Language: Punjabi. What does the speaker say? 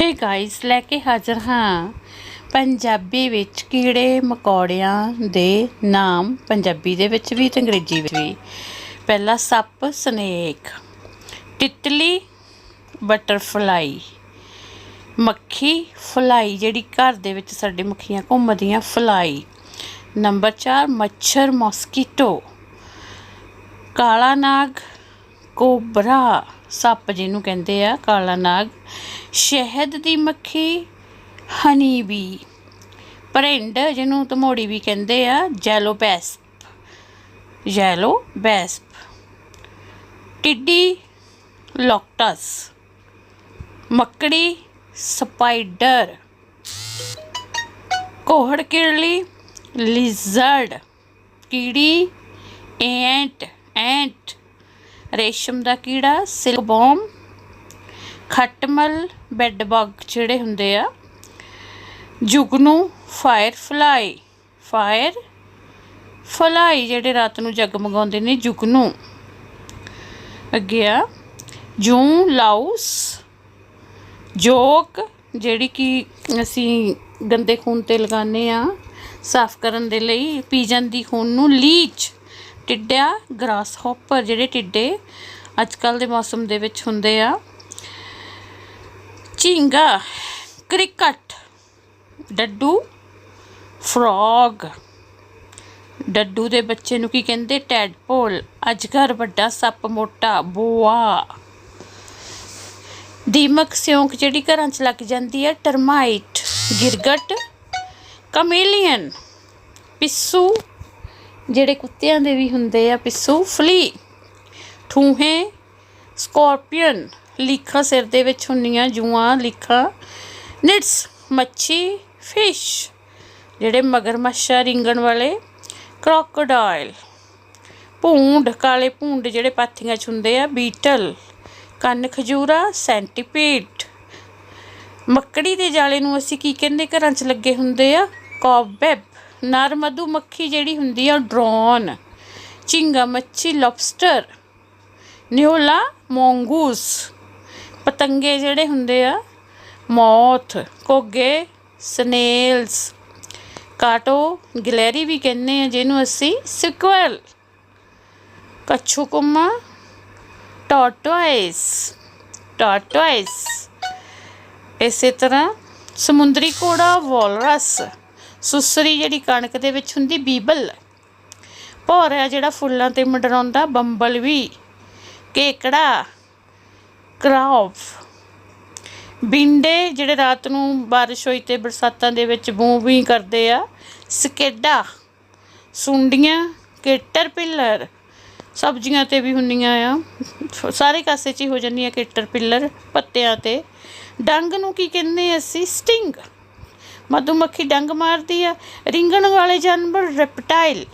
ਹੇ ਗਾਇਸ ਲੈ ਕੇ ਹਾਜ਼ਰ ਹਾਂ। ਪੰਜਾਬੀ ਵਿੱਚ ਕੀੜੇ ਮਕੌੜਿਆਂ ਦੇ ਨਾਮ ਪੰਜਾਬੀ ਦੇ ਵਿੱਚ ਵੀ ਤੇ ਅੰਗਰੇਜ਼ੀ ਵਿੱਚ ਵੀ। ਪਹਿਲਾ ਸੱਪ, ਸਨੇਕ। ਤਿਤਲੀ ਬਟਰਫਲਾਈ ਮੱਖੀ ਫਲਾਈ ਜਿਹੜੀ ਘਰ ਦੇ ਵਿੱਚ ਸਾਡੇ ਮੱਖੀਆਂ ਘੁੰਮਦੀਆਂ ਫਲਾਈ ਨੰਬਰ 4 ਮੱਛਰ, ਮੋਸਕੀਟੋ। ਕਾਲਾ ਨਾਗ, ਕੋਬਰਾ। ਸੱਪ ਜਿਹਨੂੰ ਕਹਿੰਦੇ ਆ, ਕਾਲਾ ਨਾਗ। ਸ਼ਹਿਦ ਦੀ ਮੱਖੀ, ਹਨੀ ਬੀ ਪਰਿੰਡ ਜਿਹਨੂੰ ਤਮੋੜੀ ਵੀ ਕਹਿੰਦੇ ਆ, ਜੈਲੋ ਬੈਸਪ। ਜੈਲੋ ਬੈਸਪ। ਟਿੱਡੀ, ਲੋਕਟਸ। ਮੱਕੜੀ, ਸਪਾਈਡਰ। ਕੋਹੜ ਕਿਰਲੀ, ਲਿਜ਼ਰਡ। ਕੀੜੀ ਐਂਟ ਐਂਟ ਰੇਸ਼ਮ ਦਾ ਕੀੜਾ ਸਿਲਕਬੋਮ ਖਟਮਲ ਬੈੱਡ ਬਗ ਜਿਹੜੇ ਹੁੰਦੇ ਆ, ਜੁਗਨੂ ਫਾਇਰ ਫਲਾਈ ਫਾਇਰ ਫਲਾਈ ਜਿਹੜੇ ਰਾਤ ਨੂੰ ਜਗਮਗਾਉਂਦੇ ਨੇ ਜੁਗਨੂ। ਅੱਗੇ ਆ ਜੂੰ ਲਾਉਸ ਜੋਕ ਜਿਹੜੀ ਕਿ ਅਸੀਂ ਗੰਦੇ ਖੂਨ ਤੇ ਲਗਾਉਂਦੇ ਆ ਸਾਫ਼ ਕਰਨ ਦੇ ਲਈ ਪੀ ਜਾਂਦੀ ਖੂਨ ਨੂੰ ਲੀਚ, ਟਿੱਡਿਆ ਗ੍ਰਾਸ ਹੌਪਰ ਜਿਹੜੇ ਟਿੱਡੇ ਅੱਜ ਕੱਲ ਦੇ ਮੌਸਮ ਦੇ ਵਿੱਚ ਹੁੰਦੇ ਆ। ਝੀਂਗਾ, ਕ੍ਰਿਕਟ, ਡੱਡੂ, ਫਰੋਗ। ਡੱਡੂ ਦੇ ਬੱਚੇ ਨੂੰ ਕੀ ਕਹਿੰਦੇ? ਟੈਡਪੋਲ ਅਜਗਰ ਵੱਡਾ ਸੱਪ ਮੋਟਾ, ਬੋਆ। ਦੀਮਕ ਸਿਉਂਕ ਜਿਹੜੀ ਘਰਾਂ 'ਚ ਲੱਗ ਜਾਂਦੀ ਹੈ, ਟਰਮਾਈਟ, ਗਿਰਗਟ, ਕਮੇਲੀਅਨ, ਪਿੱਸੂ, ਜਿਹੜੇ ਕੁੱਤਿਆਂ ਦੇ ਵੀ ਹੁੰਦੇ ਆ, ਪਿੱਸੂ, ਫਲੀ, ਠੂਹੇ, ਸਕੋਰਪੀਅਨ। ਲੀਖਾਂ ਸਿਰ ਦੇ ਵਿੱਚ ਹੁੰਦੀਆਂ ਜੂਆਂ, ਲੀਖਾਂ, ਨਿਟਸ, ਮੱਛੀ, ਫਿਸ਼, ਜਿਹੜੇ ਮਗਰਮੱਛਾਂ ਰਿੰਗਣ ਵਾਲੇ, ਕ੍ਰੋਕੋਡਾਈਲ, ਭੂੰਡ, ਕਾਲੇ ਭੂੰਡ ਜਿਹੜੇ ਪਾਥੀਆਂ 'ਚ ਹੁੰਦੇ ਆ, ਬੀਟਲ, ਕੰਨ ਖਜੂਰਾ, ਸੈਂਟੀਪੀਡ। ਮੱਕੜੀ ਦੇ ਜਾਲੇ ਨੂੰ ਅਸੀਂ ਕੀ ਕਹਿੰਦੇ ਘਰਾਂ 'ਚ ਲੱਗੇ ਹੁੰਦੇ ਆ? ਕੌਬੈਬ। ਨਰ ਮਧੂ ਮੱਖੀ ਜਿਹੜੀ ਹੁੰਦੀ ਆ, ਡਰੋਨ। ਝਿੰਗਾ ਮੱਛੀ, ਲੌਬਸਟਰ। ਨਿਓਲਾ ਮੋਂਗੂਸ। ਪਤੰਗੇ ਜਿਹੜੇ ਹੁੰਦੇ ਆ ਮੌਥ ਘੋਗੇ, ਸਨੇਲਸ, ਕਾਟੋ, ਗਲੈਰੀ ਵੀ ਕਹਿੰਦੇ ਆ, ਜਿਹਨੂੰ ਅਸੀਂ ਸਿਕੁਅਲ ਕੱਛੂ ਕੁੰਮਾ ਟਾਰਟੋਇਸ ਟਾਰਟੋਇਸ। ਇਸੇ ਤਰ੍ਹਾਂ ਸਮੁੰਦਰੀ ਘੋੜਾ, ਵਾਲਰਸ, ਸੁਸਰੀ ਜਿਹੜੀ ਕਣਕ ਦੇ ਵਿੱਚ ਹੁੰਦੀ, ਬੀਬਲ। ਭੌਰਾ ਜਿਹੜਾ ਫੁੱਲਾਂ ਤੇ ਮੰਡਰਾਉਂਦਾ, ਬੰਬਲ ਵੀ। ਕੇਕੜਾ। ਕਰਾਫ ਬਿੰਡੇ ਜਿਹੜੇ ਰਾਤ ਨੂੰ ਬਾਰਿਸ਼ ਹੋਈ ਤੇ ਬਰਸਾਤਾਂ ਦੇ ਵਿੱਚ ਬੂੰ ਵੀ ਕਰਦੇ ਆ। ਸਕੇਡਾ, ਸੁੰਡੀਆਂ ਕੇਟਰਪਿਲਰ ਸਬਜ਼ੀਆਂ ਤੇ ਵੀ ਹੁੰਦੀਆਂ ਆ। ਸਾਰੇ ਕਾਸੇ 'ਚ ਹੀ ਹੋ ਜਾਂਦੀਆਂ ਕੇਟਰਪਿਲਰ ਪੱਤਿਆਂ ਤੇ। ਡੰਗ ਨੂੰ ਕੀ ਕਹਿੰਦੇ ਅਸੀਂ? ਸਟਿੰਗ। ਮਧੂਮੱਖੀ ਡੰਗ ਮਾਰਦੀ ਆ। ਰਿੰਗਣ ਵਾਲੇ ਜਾਨਵਰ ਰੈਪਟਾਈਲ।